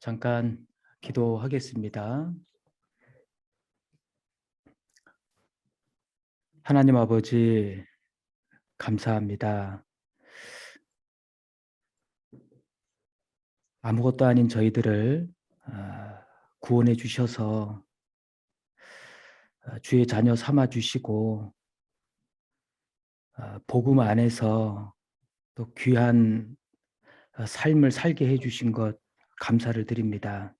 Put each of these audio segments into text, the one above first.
잠깐 기도하겠습니다. 하나님 아버지, 감사합니다. 아무것도 아닌 저희들을 아, 구원해 주셔서 아, 주의 자녀 삼아 주시고 아, 복음 안에서 또 귀한 아, 삶을 살게 해 주신 것 감사를 드립니다.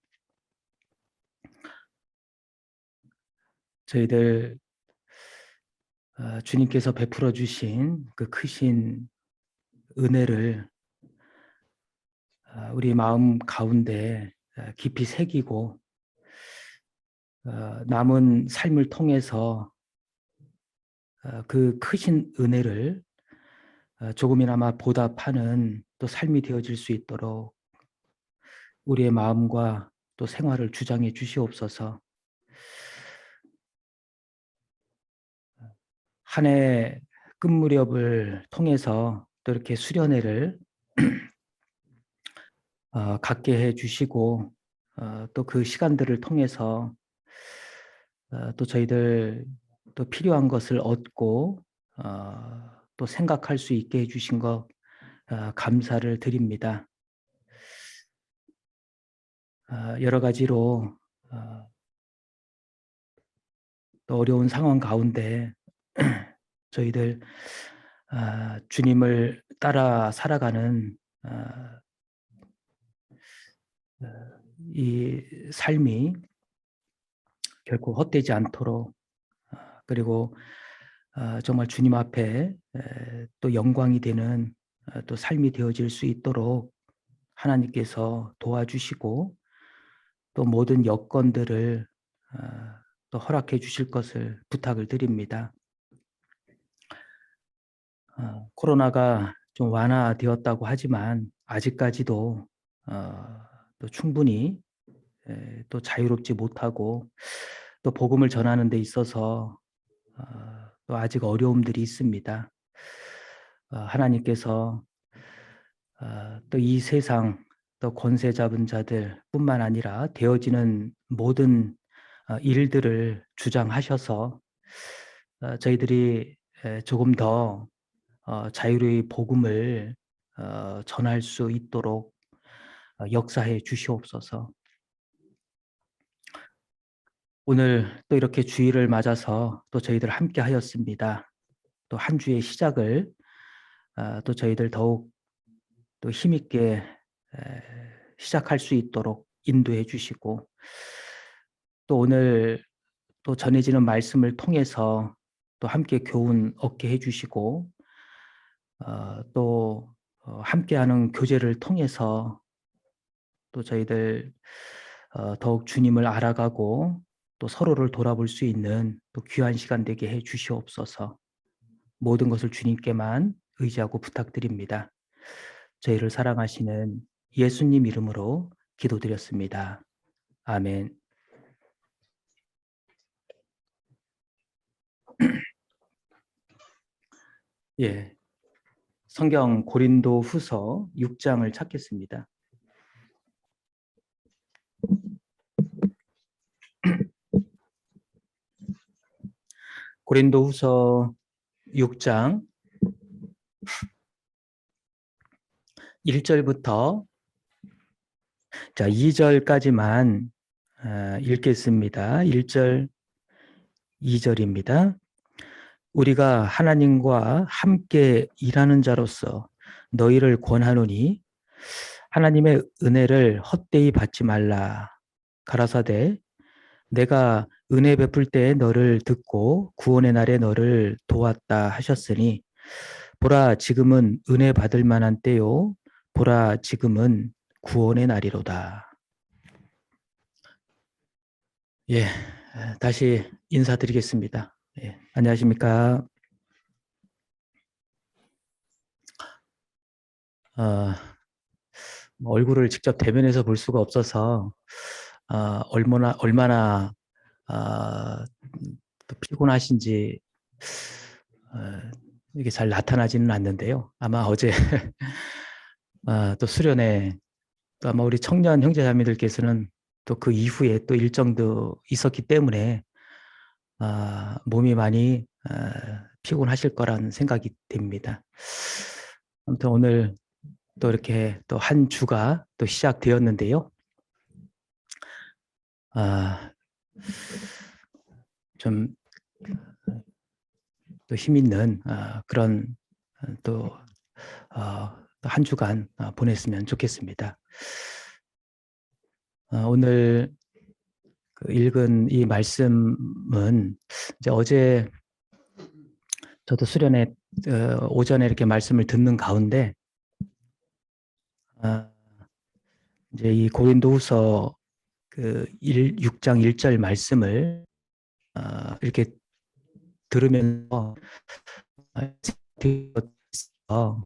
저희들 아, 주님께서 베풀어 주신 그 크신 은혜를 아, 우리 마음 가운데 아, 깊이 새기고 어, 남은 삶을 통해서 어, 그 크신 은혜를 어, 조금이나마 보답하는 또 삶이 되어질 수 있도록 우리의 마음과 또 생활을 주장해 주시옵소서. 한 해 끝 무렵을 통해서 또 이렇게 수련회를 어, 갖게 해 주시고 어, 또그 시간들을 통해서 어, 또 저희들 또 필요한 것을 얻고 어, 또 생각할 수 있게 해주신 것 어, 감사를 드립니다. 어, 여러 가지로 어, 또 어려운 상황 가운데 저희들 아, 주님을 따라 살아가는 아, 어, 이 삶이 결코 헛되지 않도록 아, 그리고 아, 정말 주님 앞에 에, 또 영광이 되는 아, 또 삶이 되어질 수 있도록 하나님께서 도와주시고 또 모든 여건들을 아, 또 허락해 주실 것을 부탁을 드립니다. 어, 코로나가 좀 완화되었다고 하지만 아직까지도 어, 또 충분히 에, 또 자유롭지 못하고 또 복음을 전하는 데 있어서 어, 또 아직 어려움들이 있습니다. 어, 하나님께서 어, 또이 세상 또 권세 잡은 자들뿐만 아니라 되어지는 모든 어, 일들을 주장하셔서 어, 저희들이 에, 조금 더 어, 자유의 복음을 어, 전할 수 있도록 어, 역사해 주시옵소서. 오늘 또 이렇게 주일을 맞아서 또 저희들 함께 하였습니다. 또 한 주의 시작을 아, 또 저희들 더욱 또 힘있게 에, 시작할 수 있도록 인도해 주시고 또 오늘 또 전해지는 말씀을 통해서 또 함께 교훈 얻게 해 주시고 어, 또 어, 함께하는 교제를 통해서 또 저희들 어, 더욱 주님을 알아가고 또 서로를 돌아볼 수 있는 또 귀한 시간 되게 해 주시옵소서. 모든 것을 주님께만 의지하고 부탁드립니다. 저희를 사랑하시는 예수님 이름으로 기도드렸습니다. 아멘. 예. 성경 고린도 후서 6장을 찾겠습니다. 고린도 후서 6장 1절부터 자 2절까지만 아, 읽겠습니다. 1절 2절입니다. 우리가 하나님과 함께 일하는 자로서 너희를 권하노니 하나님의 은혜를 헛되이 받지 말라. 가라사대 내가 은혜 베풀 때 너를 듣고 구원의 날에 너를 도왔다 하셨으니 보라 지금은 은혜 받을 만한 때요 보라 지금은 구원의 날이로다. 예, 다시 인사드리겠습니다. 예, 안녕하십니까. 어, 뭐 얼굴을 직접 대면해서 볼 수가 없어서 어, 얼마나 얼마나 어, 또 피곤하신지 어, 이게 잘 나타나지는 않는데요. 아마 어제 어, 또 수련회 또 아마 우리 청년 형제 자매들께서는 또 그 이후에 또 일정도 있었기 때문에 아, 몸이 많이 아, 피곤하실 거라는 생각이 됩니다. 아무튼 오늘 또 이렇게 또 한 주가 또 시작되었는데요. 아, 좀 또 힘있는 아, 그런 또 어, 한 주간 어, 보냈으면 좋겠습니다. 어, 오늘 그 읽은 이 말씀은 이제 어제 저도 수련회 어, 오전에 이렇게 말씀을 듣는 가운데 아, 이제 이 고린도후서 그 1, 6장 1절 말씀을 어, 이렇게 들으면서 어,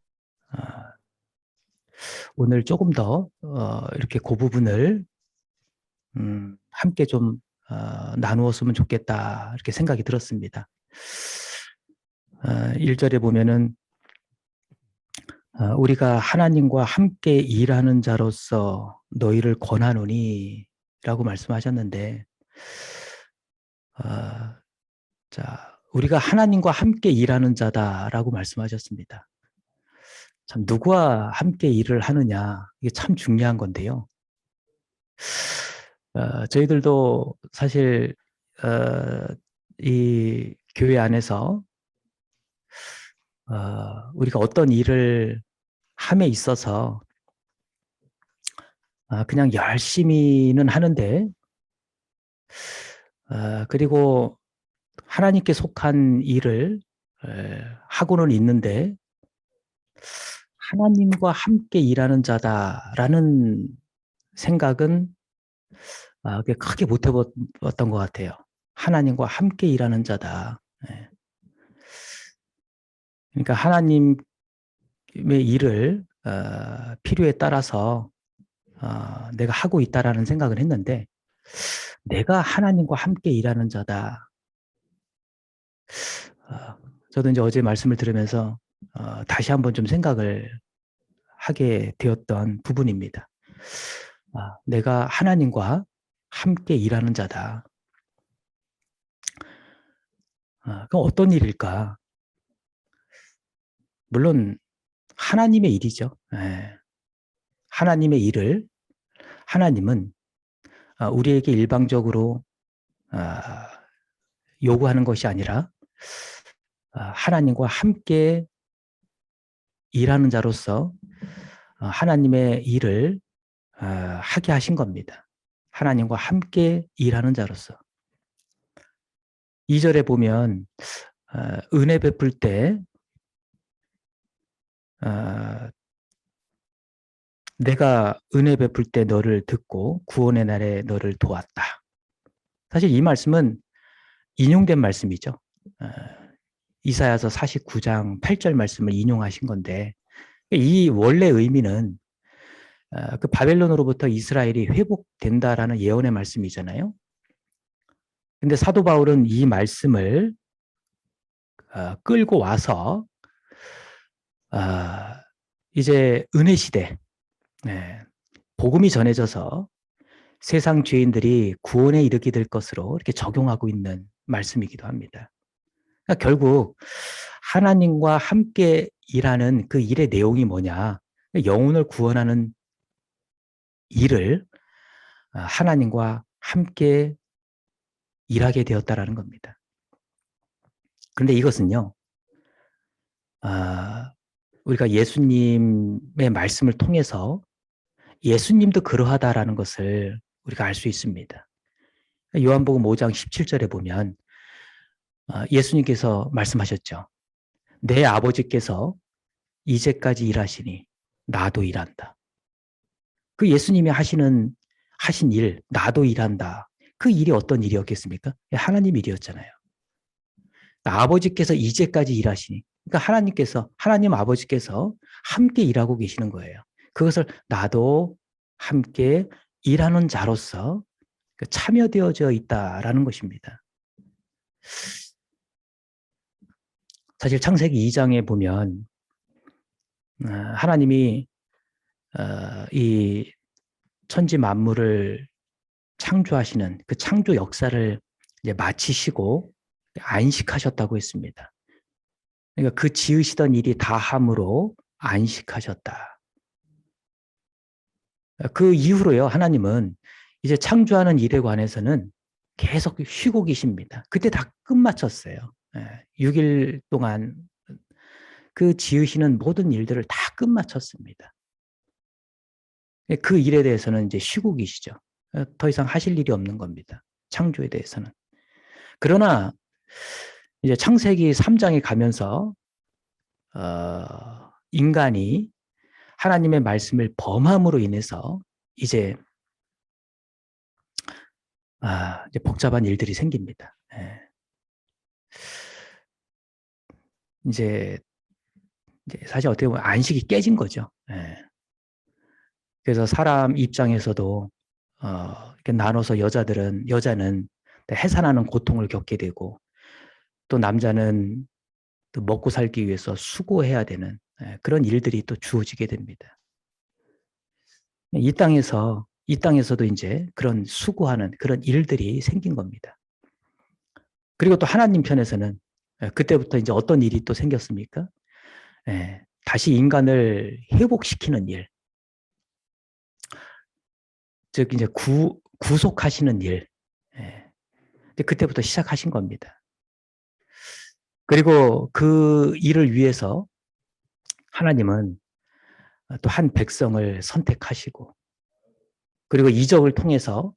오늘 조금 더 어, 이렇게 그 부분을 음, 함께 좀 어, 나누었으면 좋겠다 이렇게 생각이 들었습니다. 어, 1절에 보면은 어, 우리가 하나님과 함께 일하는 자로서 너희를 권하노니 라고 말씀하셨는데 어, 자 우리가 하나님과 함께 일하는 자다라고 말씀하셨습니다. 참 누구와 함께 일을 하느냐 이게 참 중요한 건데요. 어, 저희들도 사실 어, 이 교회 안에서 어, 우리가 어떤 일을 함에 있어서 아, 그냥 열심히는 하는데 어, 그리고 하나님께 속한 일을 에, 하고는 있는데 하나님과 함께 일하는 자다라는 생각은 아, 크게 못 해봤던 것 같아요. 하나님과 함께 일하는 자다. 예. 그러니까 하나님의 일을 어, 필요에 따라서 어, 내가 하고 있다라는 생각을 했는데 내가 하나님과 함께 일하는 자다. 어, 저도 이제 어제 말씀을 들으면서 어, 다시 한번 좀 생각을 하게 되었던 부분입니다. 아, 내가 하나님과 함께 일하는 자다. 아, 그럼 어떤 일일까? 물론 하나님의 일이죠. 예. 하나님의 일을 하나님은 아, 우리에게 일방적으로 아, 요구하는 것이 아니라 아, 하나님과 함께 일하는 자로서 어, 하나님의 일을 어, 하게 하신 겁니다. 하나님과 함께 일하는 자로서. 2절에 보면 어, 은혜 베풀 때 내가 은혜 베풀 때 너를 듣고 구원의 날에 너를 도왔다. 사실 이 말씀은 인용된 말씀이죠. 이사야서 49장 8절 말씀을 인용하신 건데 이 원래 의미는 어, 그 바벨론으로부터 이스라엘이 회복된다라는 예언의 말씀이잖아요. 근데 사도 바울은 이 말씀을 어, 끌고 와서 어, 이제 은혜 시대 네, 복음이 전해져서 세상 죄인들이 구원에 이르게 될 것으로 이렇게 적용하고 있는 말씀이기도 합니다. 그러니까 결국 하나님과 함께 일하는 그 일의 내용이 뭐냐? 영혼을 구원하는 일을 아, 하나님과 함께 일하게 되었다라는 겁니다. 그런데 이것은요, 아, 우리가 예수님의 말씀을 통해서 예수님도 그러하다라는 것을 우리가 알 수 있습니다. 요한복음 5장 17절에 보면 아, 예수님께서 말씀하셨죠. 내 아버지께서 이제까지 일하시니 나도 일한다. 그 예수님이 하시는 하신 일, 나도 일한다. 그 일이 어떤 일이었겠습니까? 하나님 일이었잖아요. 아버지께서 이제까지 일하시니, 그러니까 하나님께서 하나님 아버지께서 함께 일하고 계시는 거예요. 그것을 나도 함께 일하는 자로서 그 참여되어져 있다라는 것입니다. 사실 창세기 2장에 보면 어, 하나님이 어, 이 천지 만물을 창조하시는 그 창조 역사를 이제 마치시고 안식하셨다고 했습니다. 그러니까 그 지으시던 일이 다함으로 안식하셨다. 그 이후로요, 하나님은 이제 창조하는 일에 관해서는 계속 쉬고 계십니다. 그때 다 끝마쳤어요. 6일 동안 그 지으시는 모든 일들을 다 끝마쳤습니다. 그 일에 대해서는 이제 쉬고 계시죠. 더 이상 하실 일이 없는 겁니다. 창조에 대해서는. 그러나 이제 창세기 3장에 가면서 어, 인간이 하나님의 말씀을 범함으로 인해서 이제 아, 이제 복잡한 일들이 생깁니다. 예. 이제, 이제 사실 어떻게 보면 안식이 깨진 거죠. 예. 그래서 사람 입장에서도 어, 이렇게 나눠서 여자들은 여자는 해산하는 고통을 겪게 되고 또 남자는 또 먹고 살기 위해서 수고해야 되는 예, 그런 일들이 또 주어지게 됩니다. 이 땅에서 이 땅에서도 이제 그런 수고하는 그런 일들이 생긴 겁니다. 그리고 또 하나님 편에서는 예, 그때부터 이제 어떤 일이 또 생겼습니까? 예, 다시 인간을 회복시키는 일, 즉 이제 구 구속하시는 일, 예, 그때부터 시작하신 겁니다. 그리고 그 일을 위해서 하나님은 또 한 백성을 선택하시고 그리고 이적을 통해서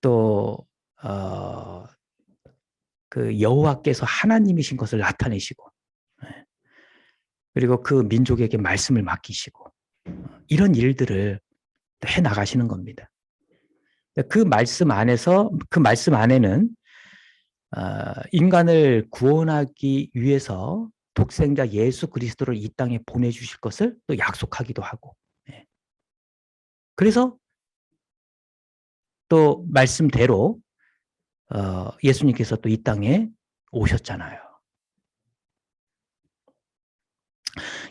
또 어, 그 여호와께서 하나님이신 것을 나타내시고 예. 그리고 그 민족에게 말씀을 맡기시고 이런 일들을 해 나가시는 겁니다. 그 말씀 안에서 그 말씀 안에는 어, 인간을 구원하기 위해서 독생자 예수 그리스도를 이 땅에 보내주실 것을 또 약속하기도 하고 예. 그래서 또 말씀대로 어, 예수님께서 또 이 땅에 오셨잖아요.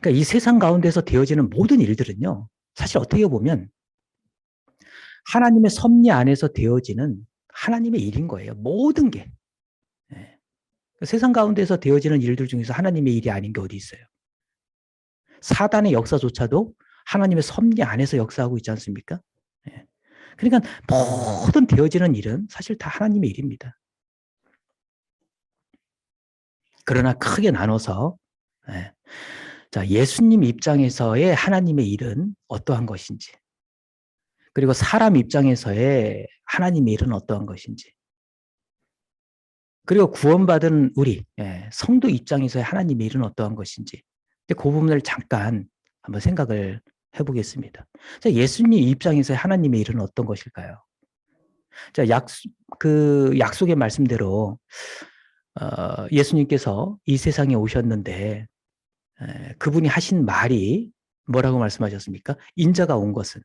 그러니까 이 세상 가운데서 되어지는 모든 일들은요, 사실 어떻게 보면 하나님의 섭리 안에서 되어지는 하나님의 일인 거예요. 모든 게. 네. 세상 가운데서 되어지는 일들 중에서 하나님의 일이 아닌 게 어디 있어요? 사단의 역사조차도 하나님의 섭리 안에서 역사하고 있지 않습니까? 네. 그러니까 모든 되어지는 일은 사실 다 하나님의 일입니다. 그러나 크게 나눠서 예. 자 예수님 입장에서의 하나님의 일은 어떠한 것인지 그리고 사람 입장에서의 하나님의 일은 어떠한 것인지 그리고 구원받은 우리 예, 성도 입장에서의 하나님의 일은 어떠한 것인지 그 부분을 잠깐 한번 생각을 해보겠습니다. 자, 예수님 입장에서 하나님의 일은 어떤 것일까요? 자, 약, 그 약속의 말씀대로, 어, 예수님께서 이 세상에 오셨는데, 에, 그분이 하신 말이 뭐라고 말씀하셨습니까? 인자가 온 것은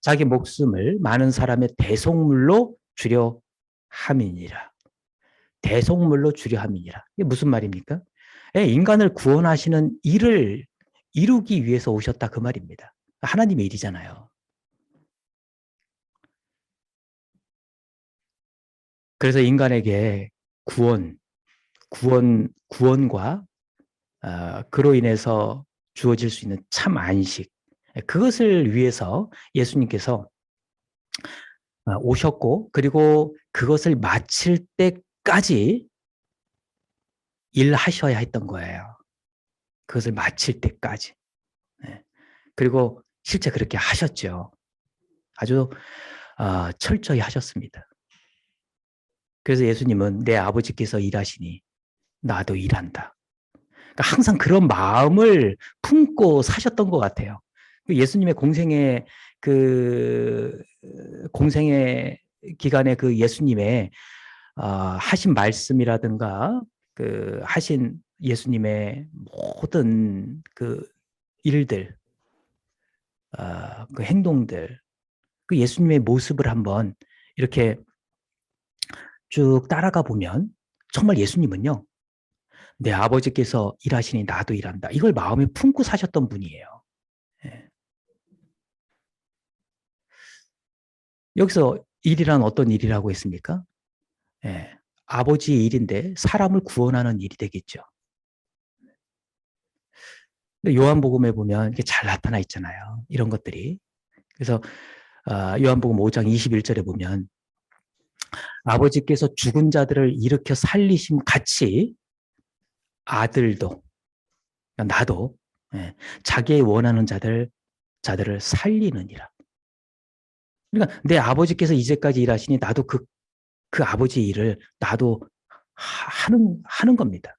자기 목숨을 많은 사람의 대속물로 주려 함이니라. 대속물로 주려 함이니라. 이게 무슨 말입니까? 예, 인간을 구원하시는 일을 이루기 위해서 오셨다 그 말입니다. 하나님의 일이잖아요. 그래서 인간에게 구원, 구원, 구원과 어, 그로 인해서 주어질 수 있는 참 안식, 그것을 위해서 예수님께서 어, 오셨고, 그리고 그것을 마칠 때까지 일하셔야 했던 거예요. 그것을 마칠 때까지. 네. 그리고 실제 그렇게 하셨죠. 아주 어, 철저히 하셨습니다. 그래서 예수님은 내 아버지께서 일하시니 나도 일한다. 그러니까 항상 그런 마음을 품고 사셨던 것 같아요. 그 예수님의 공생의 그 공생의 기간에 그 예수님의 어, 하신 말씀이라든가 그 하신 예수님의 모든 그 일들, 어, 그 행동들, 그 예수님의 모습을 한번 이렇게 쭉 따라가 보면 정말 예수님은요, 내 아버지께서 일하시니 나도 일한다. 이걸 마음에 품고 사셨던 분이에요. 예. 여기서 일이란 어떤 일이라고 했습니까? 예, 아버지의 일인데 사람을 구원하는 일이 되겠죠. 근데 요한복음에 보면 이렇게 잘 나타나 있잖아요. 이런 것들이. 그래서 아, 요한복음 5장 21절에 보면 아버지께서 죽은 자들을 일으켜 살리심 같이 아들도 그러니까 나도 예, 자기의 원하는 자들 자들을 살리느니라. 그러니까 내 아버지께서 이제까지 일하시니 나도 그, 그 아버지 일을 나도 하는, 하는 겁니다.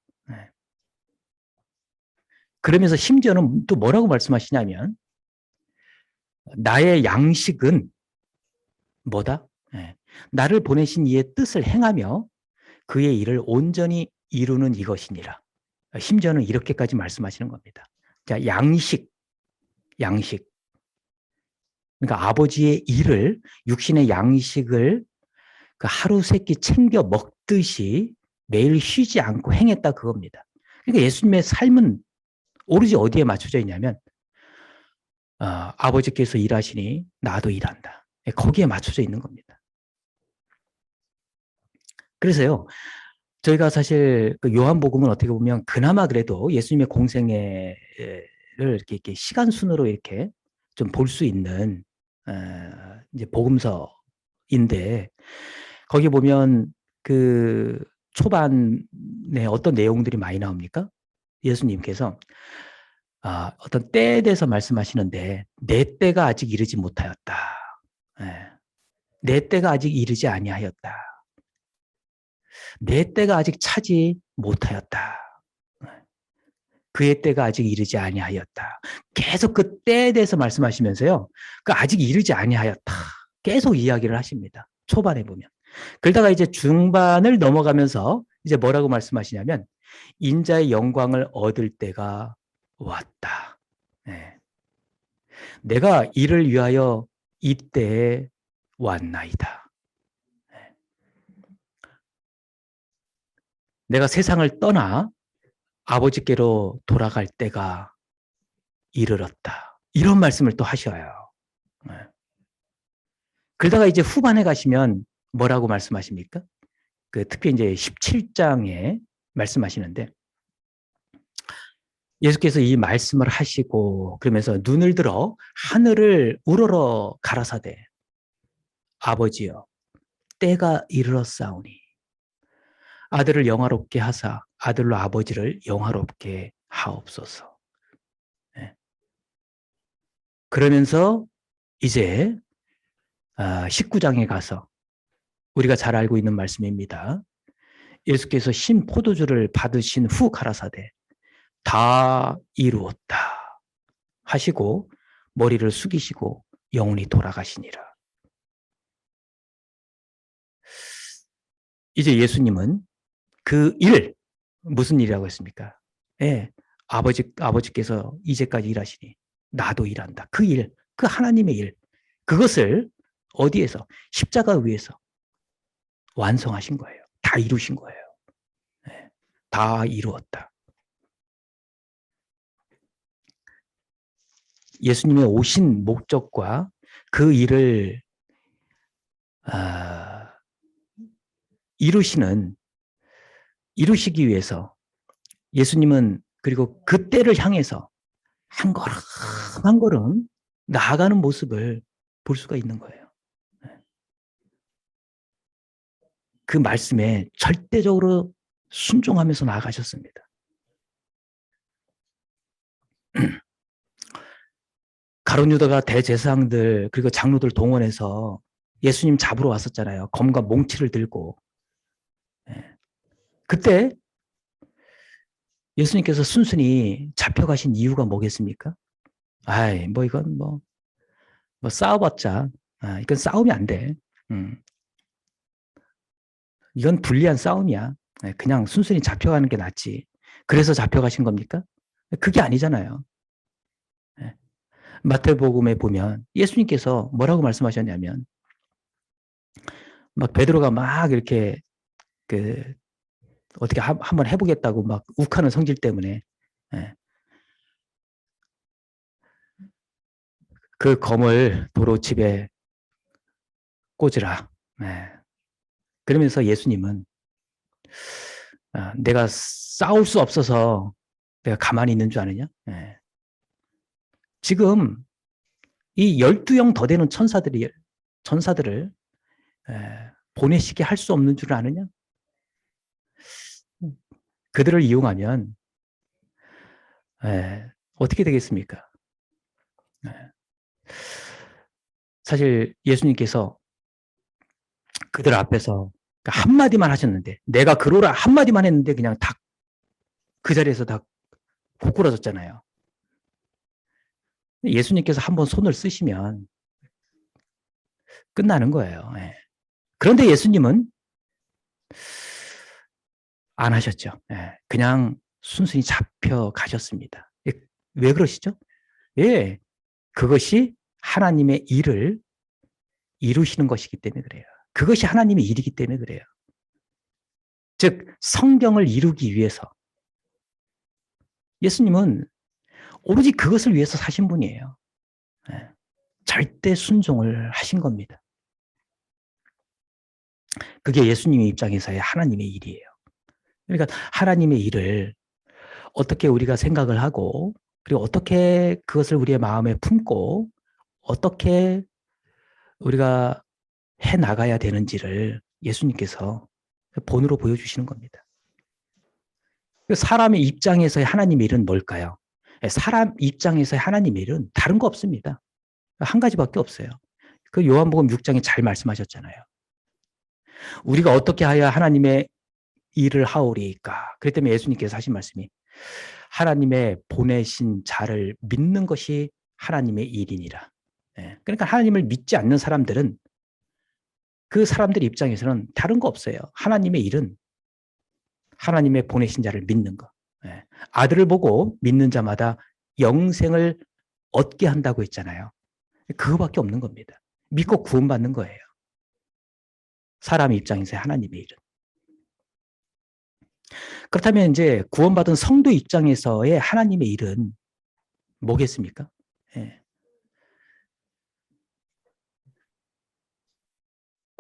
네. 그러면서 심지어는 또 뭐라고 말씀하시냐면, 나의 양식은 뭐다? 네. 나를 보내신 이의 뜻을 행하며 그의 일을 온전히 이루는 이것이니라. 심지어는 이렇게까지 말씀하시는 겁니다. 자, 양식, 양식. 그러니까 아버지의 일을 육신의 양식을 그 하루 세끼 챙겨 먹듯이 매일 쉬지 않고 행했다 그겁니다. 그러니까 예수님의 삶은 오로지 어디에 맞춰져 있냐면 어, 아버지께서 일하시니 나도 일한다. 예, 거기에 맞춰져 있는 겁니다. 그래서요, 저희가 사실 그 요한복음은 어떻게 보면 그나마 그래도 예수님의 공생애를 이렇게, 이렇게 시간 순으로 이렇게 좀 볼 수 있는 이제 복음서인데 거기 보면 그 초반에 어떤 내용들이 많이 나옵니까? 예수님께서 아, 어떤 때에 대해서 말씀하시는데 내 때가 아직 이르지 못하였다. 예. 내 때가 아직 이르지 아니하였다. 내 때가 아직 차지 못하였다. 그의 때가 아직 이르지 아니하였다. 계속 그 때에 대해서 말씀하시면서요. 그 아직 이르지 아니하였다. 계속 이야기를 하십니다. 초반에 보면. 그러다가 이제 중반을 넘어가면서 이제 뭐라고 말씀하시냐면 인자의 영광을 얻을 때가 왔다. 네. 내가 이를 위하여 이때에 왔나이다. 네. 내가 세상을 떠나 아버지께로 돌아갈 때가 이르렀다. 이런 말씀을 또 하셔요. 네. 그러다가 이제 후반에 가시면 뭐라고 말씀하십니까? 그 특히 이제 17장에 말씀하시는데 예수께서 이 말씀을 하시고 그러면서 눈을 들어 하늘을 우러러 가라사대 아버지여 때가 이르렀사오니 아들을 영화롭게 하사 아들로 아버지를 영화롭게 하옵소서. 네. 그러면서 이제 19장에 아, 가서 우리가 잘 알고 있는 말씀입니다. 예수께서 신 포도주를 받으신 후 가라사대 다 이루었다 하시고 머리를 숙이시고 영혼이 돌아가시니라. 이제 예수님은 그 일, 무슨 일이라고 했습니까? 예, 아버지, 아버지께서 이제까지 일하시니 나도 일한다. 그 일, 그 하나님의 일, 그것을 어디에서? 십자가 위에서 완성하신 거예요. 다 이루신 거예요. 예, 다 이루었다. 예수님의 오신 목적과 그 일을 아, 이루시는 이루시기 위해서 예수님은 그리고 그때를 향해서 한 걸음 한 걸음 나아가는 모습을 볼 수가 있는 거예요. 그 말씀에 절대적으로 순종하면서 나아가셨습니다. 가론 유다가 대제사장들 그리고 장로들 동원해서 예수님 잡으러 왔었잖아요. 검과 몽치를 들고 그때 예수님께서 순순히 잡혀가신 이유가 뭐겠습니까? 아이, 뭐 이건 뭐, 뭐 싸워봤자, 아, 이건 싸움이 안 돼. 음. 이건 불리한 싸움이야. 예, 그냥 순순히 잡혀가는 게 낫지. 그래서 잡혀가신 겁니까? 그게 아니잖아요. 예. 마태복음에 보면 예수님께서 뭐라고 말씀하셨냐면, 막 베드로가 막 이렇게 그 어떻게 한, 번 해보겠다고 막 욱하는 성질 때문에 예. 그 검을 도로 집에 꽂으라. 네. 그러면서 예수님은 아, 내가 싸울 수 없어서 내가 가만히 있는 줄 아느냐? 네. 지금 이 열두 영 더 되는 천사들이 천사들을 에, 보내시게 할 수 없는 줄 아느냐? 그들을 이용하면 에, 어떻게 되겠습니까? 에. 사실 예수님께서 그들 앞에서 한마디만 하셨는데 내가 그로라 한마디만 했는데 그냥 다 그 자리에서 다 고꾸라졌잖아요. 예수님께서 한번 손을 쓰시면 끝나는 거예요. 예. 그런데 예수님은 안 하셨죠. 예. 그냥 순순히 잡혀 가셨습니다. 예. 왜 그러시죠? 예. 그것이 하나님의 일을 이루시는 것이기 때문에 그래요. 그것이 하나님의 일이기 때문에 그래요. 즉, 성경을 이루기 위해서 예수님은 오로지 그것을 위해서 사신 분이에요. 네. 절대 순종을 하신 겁니다. 그게 예수님의 입장에서의 하나님의 일이에요. 그러니까 하나님의 일을 어떻게 우리가 생각을 하고 그리고 어떻게 그것을 우리의 마음에 품고 어떻게 우리가 해 나가야 되는지를 예수님께서 본으로 보여주시는 겁니다. 그 사람의 입장에서의 하나님의 일은 뭘까요? 예, 사람 입장에서의 하나님의 일은 다른 거 없습니다. 한 가지밖에 없어요. 그 요한복음 6장에 잘 말씀하셨잖아요. 우리가 어떻게 하여 하나님의 일을 하오리까? 그랬기 때문에 예수님께서 하신 말씀이 하나님의 보내신 자를 믿는 것이 하나님의 일이니라. 예, 그러니까 하나님을 믿지 않는 사람들은 그 사람들 입장에서는 다른 거 없어요. 하나님의 일은 하나님의 보내신 자를 믿는 것. 예. 아들을 보고 믿는 자마다 영생을 얻게 한다고 했잖아요. 그거밖에 없는 겁니다. 믿고 구원받는 거예요. 사람 입장에서 하나님의 일은. 그렇다면 이제 구원받은 성도 입장에서의 하나님의 일은 뭐겠습니까? 예.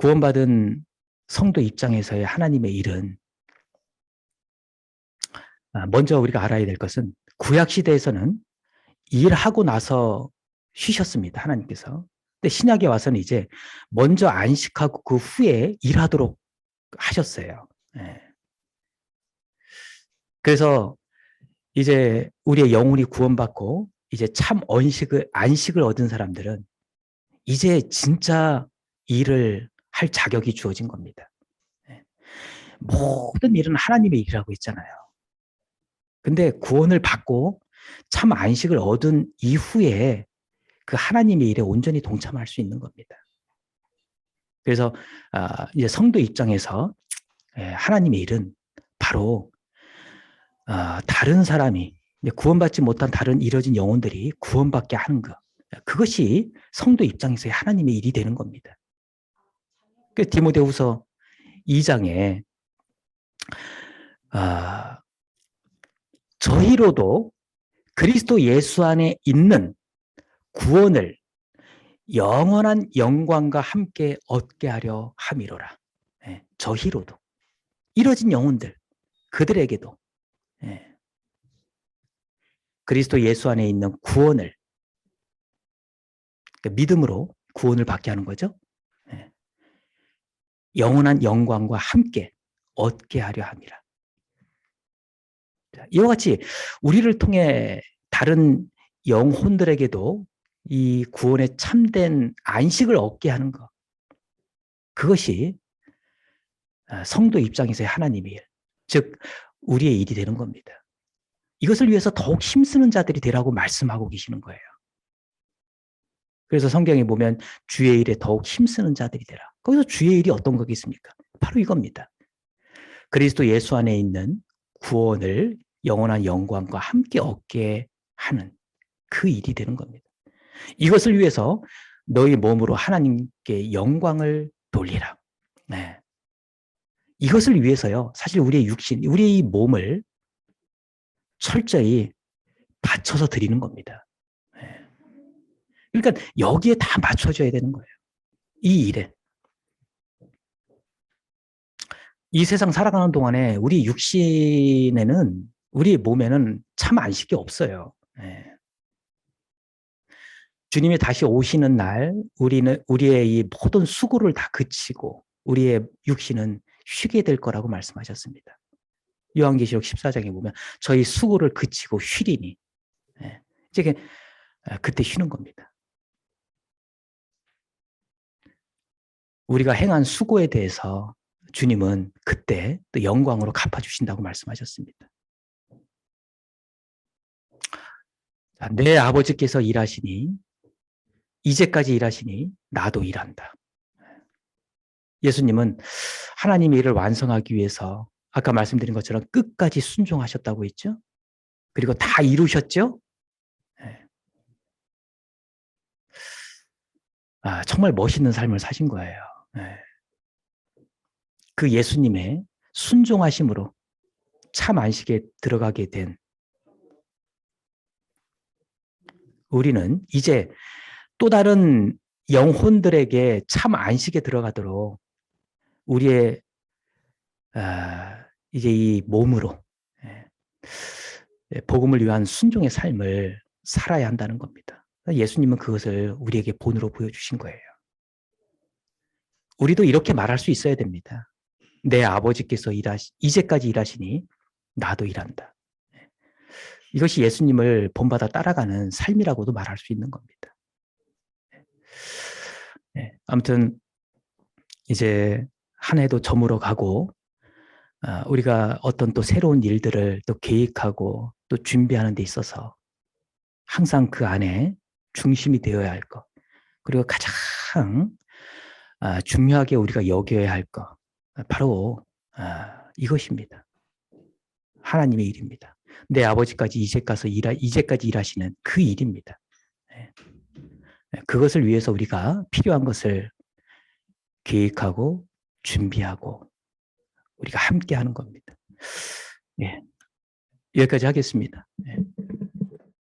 구원받은 성도 입장에서의 하나님의 일은 아, 먼저 우리가 알아야 될 것은 구약 시대에서는 일하고 나서 쉬셨습니다. 하나님께서. 근데 신약에 와서는 이제 먼저 안식하고 그 후에 일하도록 하셨어요. 예. 그래서 이제 우리의 영혼이 구원받고 이제 참 언식을 안식을 얻은 사람들은 이제 진짜 일을 할 자격이 주어진 겁니다. 예. 모든 일은 하나님의 일이라고 했잖아요. 근데 구원을 받고 참 안식을 얻은 이후에 그 하나님의 일에 온전히 동참할 수 있는 겁니다. 그래서 아, 이제 성도 입장에서 예, 하나님의 일은 바로 아, 다른 사람이 구원받지 못한 다른 이뤄진 영혼들이 구원받게 하는 것. 그것이 성도 입장에서의 하나님의 일이 되는 겁니다. 그 디모데후서 2장에 아, 저희로도 그리스도 예수 안에 있는 구원을 영원한 영광과 함께 얻게 하려 함이로라. 예, 저희로도 이뤄진 영혼들 그들에게도 예, 그리스도 예수 안에 있는 구원을 그러니까 믿음으로 구원을 받게 하는 거죠. 예, 영원한 영광과 함께 얻게 하려 함이라. 이와 같이 우리를 통해 다른 영혼들에게도 이 구원의 참된 안식을 얻게 하는 것. 그것이 아, 성도 입장에서의 하나님의 일, 즉 우리의 일이 되는 겁니다. 이것을 위해서 더욱 힘쓰는 자들이 되라고 말씀하고 계시는 거예요. 그래서 성경에 보면 주의 일에 더욱 힘쓰는 자들이 되라. 거기서 주의 일이 어떤 거겠습니까? 바로 이겁니다. 그리스도 예수 안에 있는 구원을 영원한 영광과 함께 얻게 하는 그 일이 되는 겁니다. 이것을 위해서 너희 몸으로 하나님께 영광을 돌리라. 네. 이것을 위해서요. 사실 우리의 육신, 우리의 몸을 철저히 바쳐서 드리는 겁니다. 네. 그러니까 여기에 다 맞춰줘야 되는 거예요. 이 일에. 이 세상 살아가는 동안에 우리 육신에는 우리 몸에는 참 안식이 없어요. 예. 주님이 다시 오시는 날 우리는 우리의 이 모든 수고를 다 그치고 우리의 육신은 쉬게 될 거라고 말씀하셨습니다. 요한계시록 14장에 보면 저희 수고를 그치고 쉬리니 예. 이제 아, 그때 쉬는 겁니다. 우리가 행한 수고에 대해서 주님은 그때 또 영광으로 갚아주신다고 말씀하셨습니다. 자, 내 아버지께서 일하시니 이제까지 일하시니 나도 일한다. 예수님은 하나님의 일을 완성하기 위해서 아까 말씀드린 것처럼 끝까지 순종하셨다고 했죠. 그리고 다 이루셨죠. 네. 아, 정말 멋있는 삶을 사신 거예요. 네. 그 예수님의 순종하심으로 참 안식에 들어가게 된 우리는 이제 또 다른 영혼들에게 참 안식에 들어가도록 우리의 아, 이제 이 몸으로 예, 예, 복음을 위한 순종의 삶을 살아야 한다는 겁니다. 예수님은 그것을 우리에게 본으로 보여주신 거예요. 우리도 이렇게 말할 수 있어야 됩니다. 내 아버지께서 일하시, 이제까지 일하시니 나도 일한다. 예. 이것이 예수님을 본받아 따라가는 삶이라고도 말할 수 있는 겁니다. 네, 아무튼 이제 한 해도 저물어 가고 아, 우리가 어떤 또 새로운 일들을 또 계획하고 또 준비하는 데 있어서 항상 그 안에 중심이 되어야 할 것, 그리고 가장 아, 중요하게 우리가 여겨야 할 것, 바로 아, 이것입니다. 하나님의 일입니다. 내 아버지까지 이제 가서 일하, 이제까지 일하시는 그 일입니다. 네. 네, 그것을 위해서 우리가 필요한 것을 계획하고 준비하고 우리가 함께 하는 겁니다. 예. 여기까지 하겠습니다. 예.